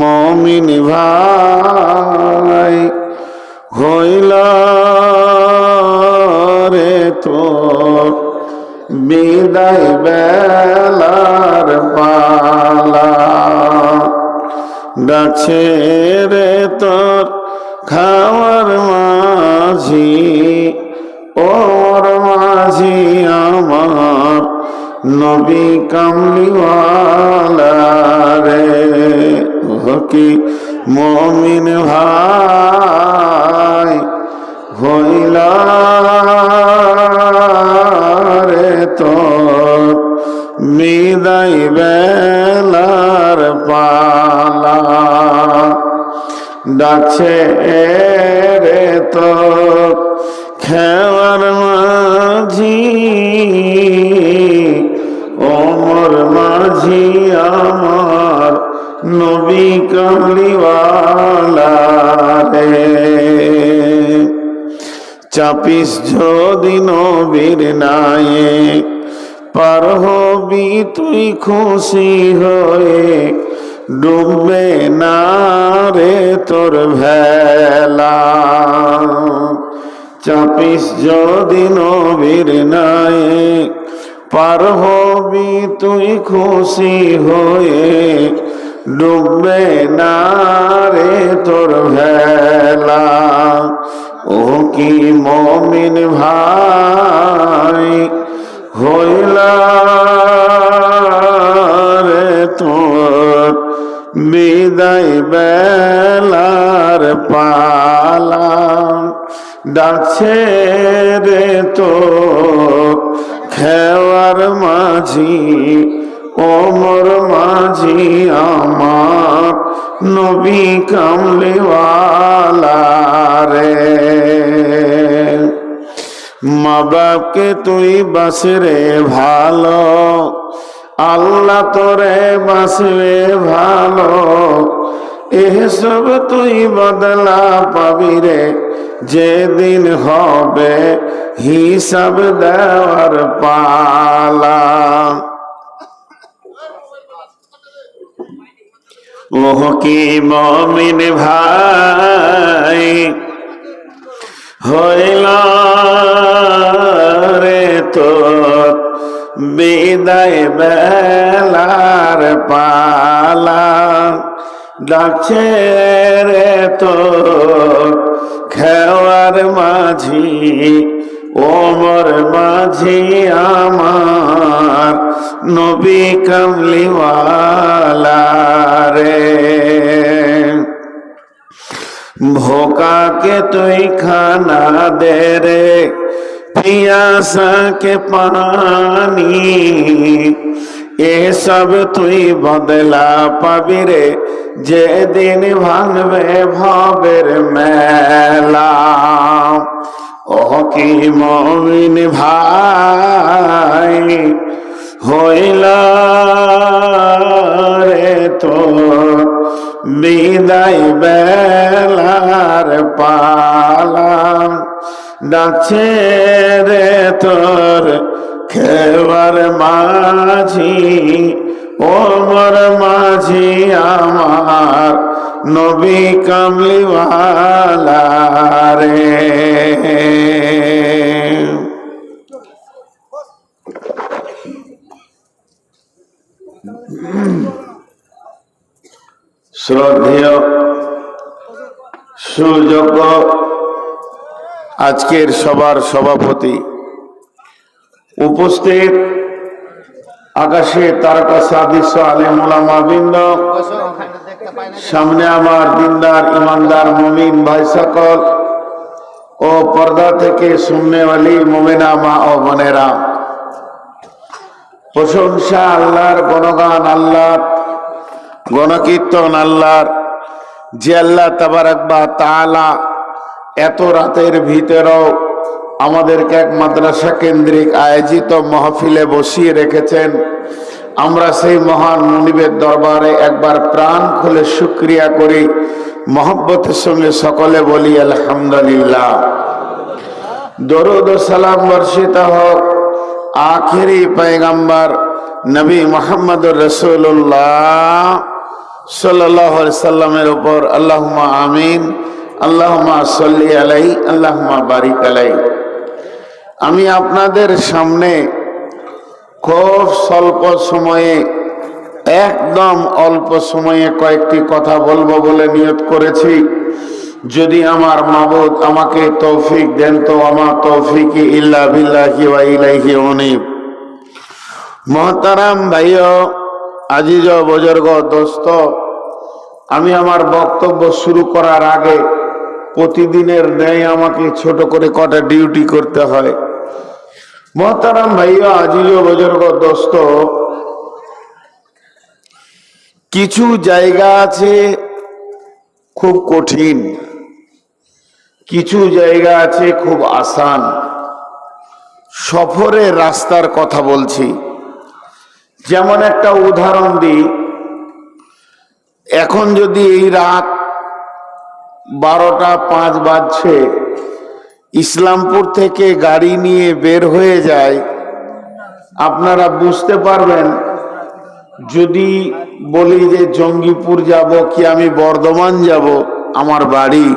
মমিন ভাই, হইল রে তোর বিদায় বেলার পালা। ডাকছে রে তোর খাওয়ার মাঝি, ওর মাঝি আমার নবী কামলিওয়ালা। হকি মমিন ভাই হইলা রে তোর বিদায় বেলার পালা। ডাকছে রে তোর খেওয়ার মাঝি ওমর মাঝি আমার নবী। কামলিওয়ালা রে চাপিস যদি নবীর নায়ে, পার হবি তুই খুশি হয়ে, ডুববে না রে তোর ভেলা। চাপিস যদি নবীর নায়ে, পার হবি তুই খুশি হয়ে ডুববে না রে তোর ভেলা। ও কি মমিন ভাই হইলা রে তোর বিদায় বেলার পালা। ডাকছে রে তোর খেওয়ার মাঝি ওমর মাঝি আমার নবী কামলিওয়ালা রে। মা বাপকে তুই বাসরে ভালো, আল্লাহ তোরে বাসবে ভালো। এসব তুই বদলা পাবি রে, যেদিন হবে হিসাব দেওয়ার পালা। ওহ, কি মমিন ভাই হইল রে তোর বিদায় বেলার পালা। ডাকছে রে তোর খেওয়ার মাঝি, ওমর মাঝি আমার। নবী কামলিওয়ালা রে ভোকা के তুই খানা দে রে পিয়াসা के পানি। এসব তুই বদলা পাবি রে, যেদিন ভাঙবে ভবের মেলা। ও কি মমিন ভাই, হইলা তোর বিদায় বেলার পালাম। ডাকছে রে তোর খেবার মাঝি ওমর মাঝি আমার নবী কামলিওয়ালা রে। শ্রদ্ধেয় সুযোগ্য আজকের সবার সভাপতি উপস্থিত আকাশে তারকা সাদিস আলিমুলামা বৃন্দ, সামনে আমার দিনদার ইমানদার মমিন ভাই সকল ও পর্দা থেকে আলী, মোমেনা মা ও বোনেরা। প্রশংসা আল্লাহর গণগান আল্লাহর গণকীর্তন আল্লাহর, যে আল্লাহ তাবারাকবা তাআলা এত রাতের ভিতরেও আমাদেরকে এক মাদ্রাসা কেন্দ্রিক আয়োজিত মহফিলে বসিয়ে রেখেছেন। আমরা সেই মহান মনিবের দরবারে একবার প্রাণ খুলে শুক্রিয়া করি। মহব্বতের সঙ্গে সকলে বলি, আলহামদুলিল্লাহ। দরুদ সালাম বর্ষিত হোক। আখেরি পয়গাম্বার নবী মোহাম্মদ রসুল্লাহ সাল্লাহ সাল্লামের ওপর আল্লাহুমা আমিন আল্লাহুমা সাল্লি আলাই আল্লাহুমা বারিক আলাই আমি আপনাদের সামনে খুব স্বল্প সময়ে, একদম অল্প সময়ে কয়েকটি কথা বলব বলে নিয়ত করেছি। যদি আমার মাবুদ আমাকে তৌফিক দেন তো আমার তৌফিক ইল্লা বিল্লাহি ওয়া উনিব। মহতারাম ভাইও আজিজ বজর্গ, দোস্ত, আমি আমার বক্তব্য শুরু করার আগে প্রতিদিনের ন্যায় আমাকে ছোট করে কটা ডিউটি করতে হয়। মহতারাম ভাইয়া, আজিজ বজর্গ, দোস্ত, কিছু জায়গা আছে খুব কঠিন, কিছু জায়গা আছে খুব আসান। সফরের রাস্তার কথা বলছি। যেমন একটা উদাহরণ দিই। এখন যদি এই রাত বারোটা পাঁচ বাজছে, ইসলামপুর থেকে গাড়ি নিয়ে বের হয়ে যায়, আপনারা বুঝতে পারবেন, যদি বলি যে জঙ্গিপুর যাব, কি আমি বর্ধমান যাব, আমার বাড়ি,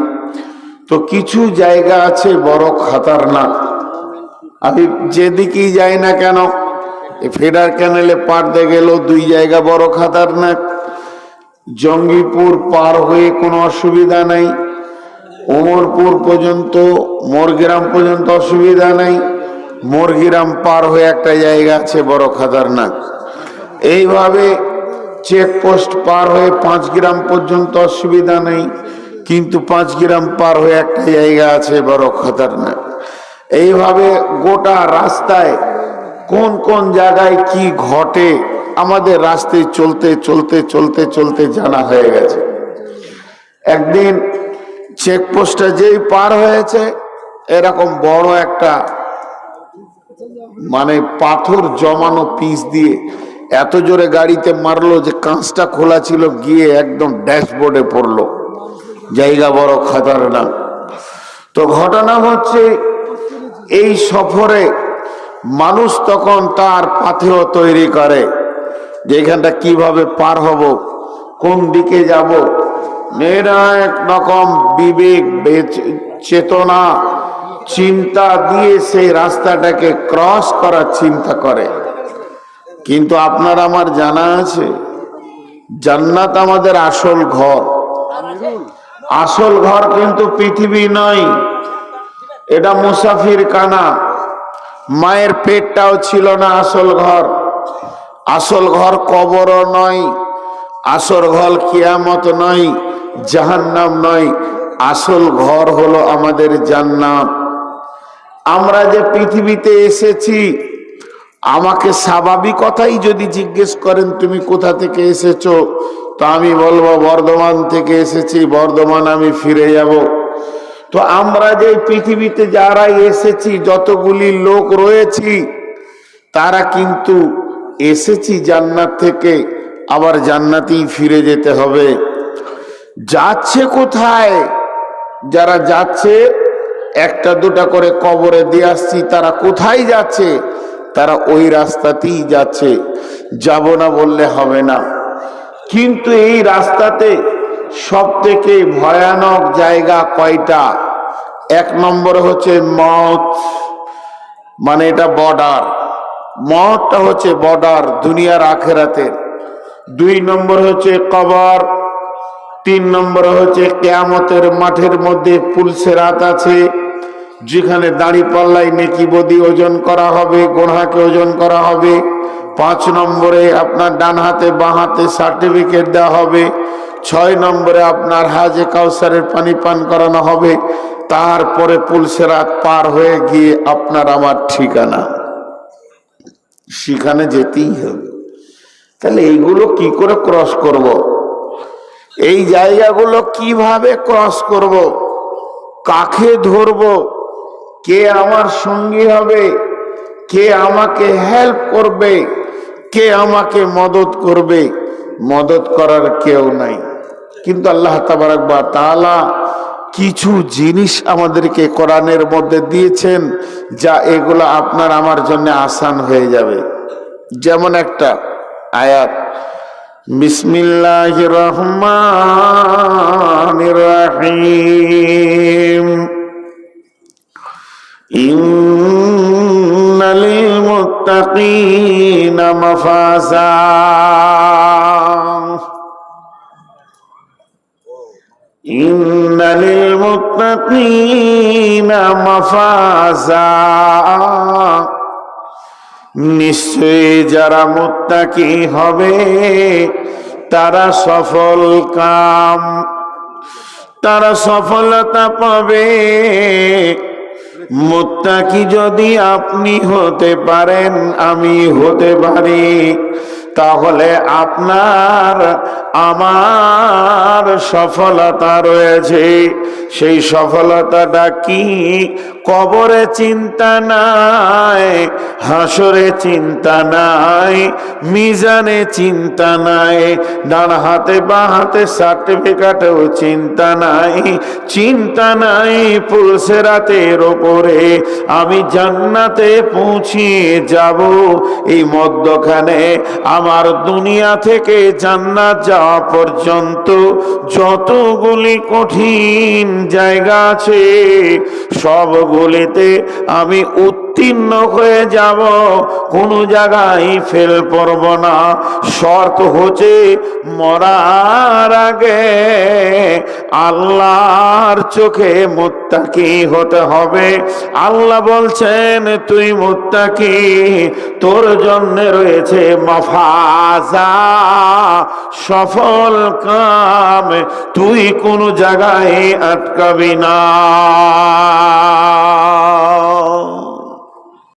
তো কিছু জায়গা আছে বড় খাতারনাক। আমি যেদিকেই যাই না কেন ফেডার ক্যানেলে পারতে গেলেও দুই জায়গা বড় খাতারনাক জঙ্গিপুর পার হয়ে কোনো অসুবিধা নাই। ওমরপুর পর্যন্ত, মোরগ্রাম পর্যন্ত অসুবিধা নাই। মোরগ্রাম পার হয়ে একটা জায়গা আছে বড় খাতারনাক এইভাবে চেকপোস্ট পার হয়ে পাঁচ গ্রাম পর্যন্ত অসুবিধা নেই, কিন্তু পাঁচ গ্রাম পার হয়ে একটা জায়গা আছে বড় খতরনাক এইভাবে গোটা রাস্তায় কোন কোন জায়গায় কি ঘটে, আমাদের রাস্তায় চলতে চলতে চলতে চলতে জানা হয়ে গেছে। একদিন চেকপোস্টটা যেই পার হয়েছে, এরকম বড় একটা মানে পাথর জমানো পিস দিয়ে এত জোরে গাড়িতে মারলো যে কাঁচটা খোলা ছিল, গিয়ে একদম ড্যাশবোর্ডে পড়ল। জায়গা বড় খাতারনাক। তো ঘটনা হচ্ছে, এই সফরে মানুষ তখন তার পাথেও তৈরি করে যে এখানটা কীভাবে পার হব, কোন দিকে যাব। এক রকম বিবেক চেতনা, চিন্তা দিয়ে সেই রাস্তাটাকে ক্রস করার চিন্তা করে। কিন্তু আপনার আমার জানা আছে, জান্নাত আমাদের আসল ঘর। আসল ঘর কিন্তু পৃথিবী নয়, এটা মুসাফির কানা। মায়ের পেটটাও ছিল না আসল ঘর। আসল ঘর কবরও নয়, আসল ঘর কিয়ামত নয়, জাহান্নাম নয়। আসল ঘর হলো আমাদের জান্নাত। আমরা যে পৃথিবীতে এসেছি, আমাকে স্বাভাবিকতাই যদি জিজ্ঞেস করেন, তুমি কোথা থেকে এসেছ? তো আমি বলব, বর্ধমান থেকে এসেছি, বর্ধমান আমি ফিরে যাব। তো আমরা যে পৃথিবীতে যারা এসেছি, যতগুলি লোক রয়েছি, তারা কিন্তু এসেছি জান্নাত থেকে, আবার জান্নাতেই ফিরে যেতে হবে। যাচ্ছে কোথায়? যারা যাচ্ছে, একটা দুটা করে কবরে দিয়ে আসছি, তারা কোথায় যাচ্ছে? তারা ওই রাস্তাতেই যাচ্ছে। যাব না বললে হবে না। কিন্তু এই রাস্তাতে সব থেকে ভয়ানক জায়গা কয়টা? এক নম্বরে হচ্ছে মত মানে এটা বর্ডার। মতটা হচ্ছে বর্ডার দুনিয়ার আখেরাতের। দুই নম্বর হচ্ছে কবর, তিন নম্বরে হচ্ছে কেয়ামতের মাঠের মধ্যে পুলসেরাত আছে, যেখানে দাড়ি পাল্লাই নেকি বদি ওজন করা হবে, গোড়াকে ওজন করা হবে। পাঁচ নম্বরে আপনার ডান হাতে, বাঁ হাতে সার্টিফিকেট দেওয়া হবে। ছয় নম্বরে আপনার হাজে কাউসারের পানি পান করানো হবে। তারপরে পুলিশের পুলসেরাত পার হয়ে গিয়ে আপনার আমার ঠিকানা। সেখানে যেতেই হবে। তাহলে এইগুলো কি করে ক্রস করব। এই জায়গাগুলো কীভাবে ক্রস করব। কাকে ধরব? কে আমার সঙ্গী হবে? কে আমাকে হেল্প করবে? কে আমাকে মদত করবে? মদত করার কেউ নাই। কিন্তু আল্লাহ তাবারাক বা তালা কিছু জিনিস আমাদেরকে কোরআনের মধ্যে দিয়েছেন, যা এগুলো আপনার আমার জন্য আসান হয়ে যাবে। যেমন একটা আয়াত বিসমিল্লাহ রহমান রাহিম। ইন্নালিল মুত্তাকিনা মাফাজা। إن للمتقين مفازا নিশ্চয়ই যারা মুত্তাকি হবে তারা সফল কাম তারা সফলতা পাবে মুত্তাকি যদি আপনি হতে পারেন আমি হতে পারি তাহলে আপনার আমার সফলতা রয়েছে। সেই সফলতাটা কি? কবরে চিন্তা নাই, হাসরে চিন্তা নাই, মিজানে চিন্তা নাই, ডান হাতে বা হাতে সার্টিফিকেটেও চিন্তা নাই চিন্তা নাই পুলসেরাতের ওপরে। আমি জান্নাতে পৌঁছিয়ে যাব, এই মধ্যখানে আমার দুনিয়া থেকে জান্নাত যাওয়া পর্যন্ত যতগুলি কঠিন জায়গা আছে। সবগুলিতে আমি উত্তীর্ণ হয়ে যাব, কোনো জায়গায় ফেল পড়ব না। শর্ত হচ্ছে মরার আগে আল্লাহর চোখে মুত্তাকি হতে হবে। আল্লাহ বলছেন, তুই মুত্তাকি, তোর জন্য রয়েছে মাফাজা, সফল কাম। তুই কোন জায়গায় আটকাবি না।